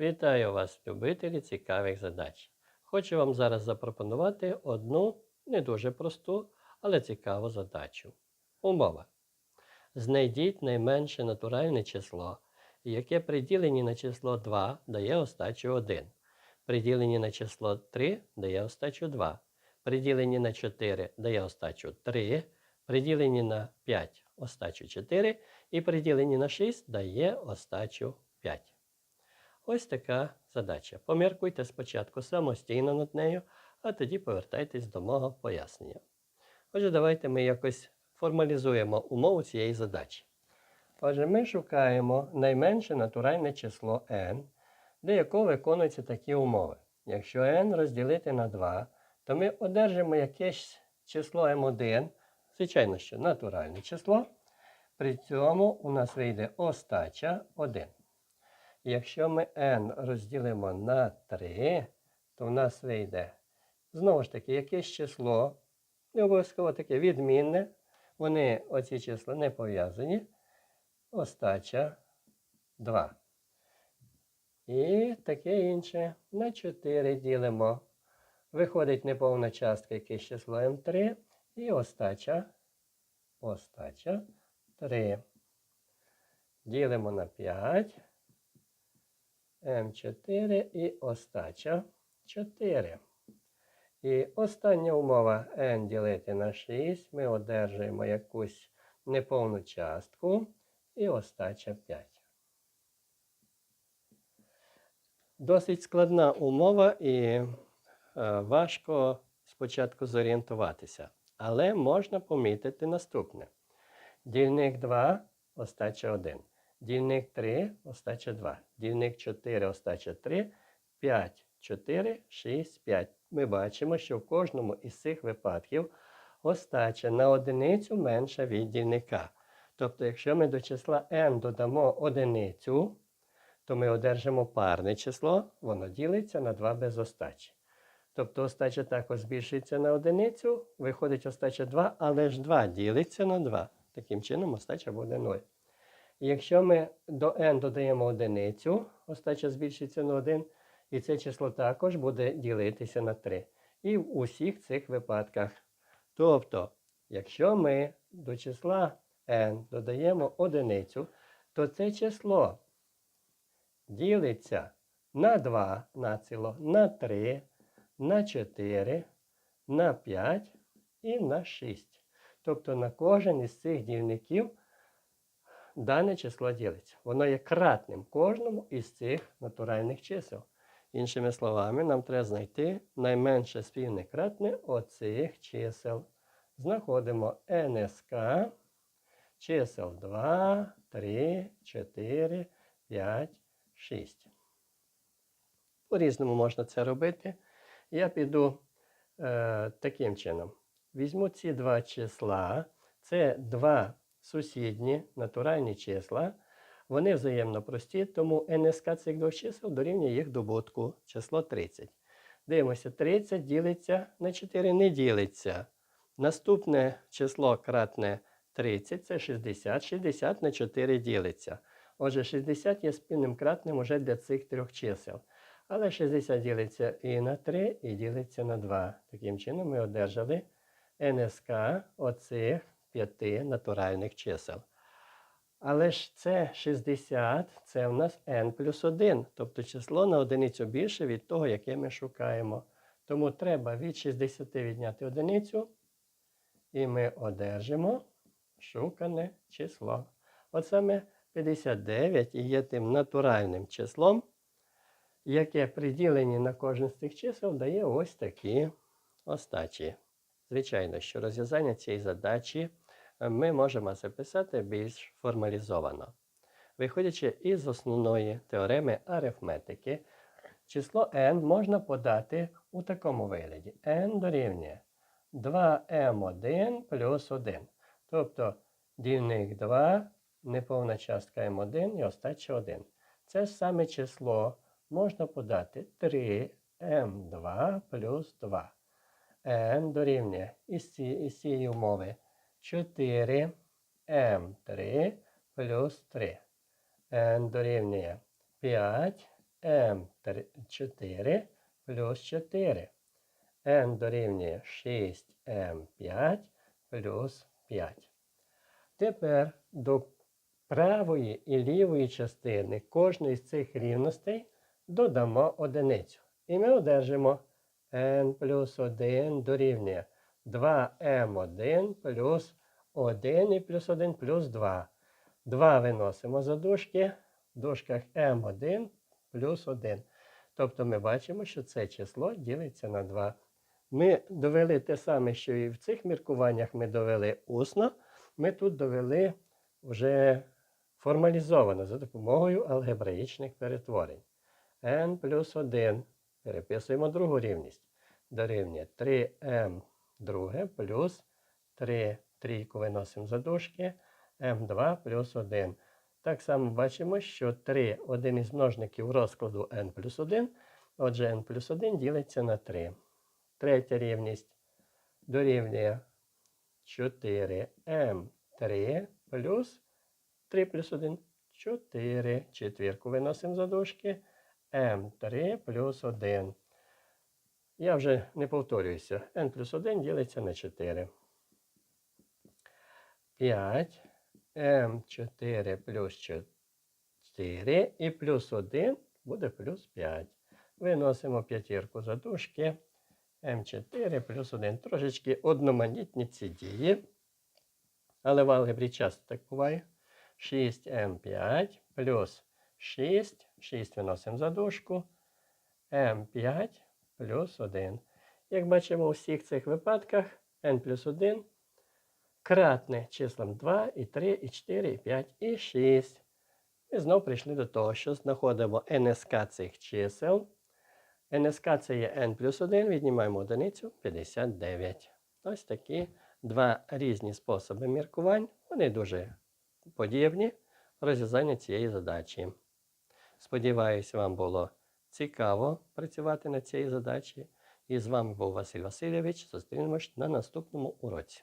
Вітаю вас, любителі цікавих задач. Хочу вам зараз запропонувати одну не дуже просту, але цікаву задачу. Умова. Знайдіть найменше натуральне число, яке при діленні на число 2 дає остачу 1. При діленні на число 3 дає остачу 2. При діленні на 4 дає остачу 3. При діленні на 5 остачу 4. І при діленні на 6 дає остачу 5. Ось така задача. Поміркуйте спочатку самостійно над нею, а тоді повертайтесь до мого пояснення. Отже, давайте ми якось формалізуємо умову цієї задачі. Отже, ми шукаємо найменше натуральне число n, для якого виконуються такі умови. Якщо n розділити на 2, то ми одержимо якесь число m1, звичайно, що натуральне число. При цьому у нас вийде остача 1. Якщо ми n розділимо на 3, то в нас вийде знову ж таки якесь число, не обов'язково таке відмінне. Вони, оці числа не пов'язані. Остача 2. І таке інше. На 4 ділимо. Виходить неповна частка якесь число m3 і остача, остача 3. Ділимо на 5. М4 і остача 4. І остання умова n ділити на 6. Ми одержуємо якусь неповну частку і остача 5. Досить складна умова і е, важко спочатку зорієнтуватися. Але можна помітити наступне. Дільник 2, остача 1. Дільник 3, остача 2. Дільник 4, остача 3, 5, 4, 6, 5. Ми бачимо, що в кожному із цих випадків остача на одиницю менша від дільника. Тобто, якщо ми до числа n додамо одиницю, то ми одержимо парне число, воно ділиться на 2 без остачі. Тобто остача також збільшується на одиницю, виходить остача 2, але ж 2 ділиться на 2. Таким чином остача буде 0. Якщо ми до n додаємо одиницю, остача збільшиться на 1, і це число також буде ділитися на 3. І в усіх цих випадках. Тобто, якщо ми до числа n додаємо одиницю, то це число ділиться на 2 націло, на 3, на 4, на 5 і на 6. Тобто на кожен із цих дільників дане число ділиться. Воно є кратним кожному із цих натуральних чисел. Іншими словами, нам треба знайти найменше спільне кратне оцих чисел. Знаходимо НСК чисел 2, 3, 4, 5, 6. По-різному можна це робити. Я піду е, таким чином. Візьму ці два числа. Це два сусідні натуральні числа. Вони взаємно прості, тому НСК цих двох чисел дорівнює їх добутку число 30. Дивимося, 30 ділиться на 4 не ділиться. Наступне число кратне 30 це 60. 60 на 4 ділиться. Отже, 60 є спільним кратним уже для цих трьох чисел. Але 60 ділиться і на 3, і ділиться на 2. Таким чином ми одержали НСК оцих п'яти натуральних чисел. Але ж це 60, це в нас n плюс 1, тобто число на одиницю більше від того, яке ми шукаємо. Тому треба від 60 відняти одиницю, і ми одержимо шукане число. От саме 59 і є тим натуральним числом, яке при діленні на кожен з цих чисел дає ось такі остачі. Звичайно, що розв'язання цієї задачі ми можемо записати більш формалізовано. Виходячи із основної теореми арифметики, число n можна подати у такому вигляді. n дорівнює 2m1 плюс 1. Тобто дільник 2, неповна частка m1 і остача 1. Це саме число можна подати 3m2 плюс 2. n дорівнює із цієї умови 4 m3 плюс 3. n дорівнює 5 М4 плюс 4. n дорівнює 6m5 плюс 5. Тепер до правої і лівої частини кожної з цих рівностей додамо одиницю. І ми одержимо n плюс 1 дорівнює 2m1 плюс 1 і плюс 1 плюс 2. 2 виносимо за дужки, в дужках m1 плюс 1. Тобто ми бачимо, що це число ділиться на 2. Ми довели те саме, що і в цих міркуваннях ми довели усно. Ми тут довели вже формалізовано за допомогою алгебраїчних перетворень. n плюс 1. Переписуємо другу рівність. Дорівнює 3m друге плюс 3 трійку виносимо за дужки, m2 плюс 1. Так само бачимо, що 3 один із множників розкладу n плюс 1. Отже, n плюс 1 ділиться на 3. Третя рівність дорівнює 4m3 плюс 3 плюс 1 4. Четвірку виносимо за дужки. m3 плюс 1. Я вже не повторююся. n плюс 1 ділиться на 4. 5. m4 плюс 4 і плюс 1 буде плюс 5. Виносимо п'ятірку за дужки. М4 плюс 1. Трошечки одноманітні ці дії. Але в алгебрі часто так буває. 6М5 плюс 6. 6 виносимо за дужку. М5 плюс 1. Як бачимо у всіх цих випадках, n плюс 1 кратне числам 2, і 3, і 4, і 5, і 6. Ми знову прийшли до того, що знаходимо НСК цих чисел. НСК це є n плюс 1, віднімаємо одиницю 59. Ось такі два різні способи міркувань. Вони дуже подібні в розв'язанні цієї задачі. Сподіваюсь, вам було цікаво працювати над цією задачею. І з вами був Василь Васильович. Зустрінемось на наступному уроці.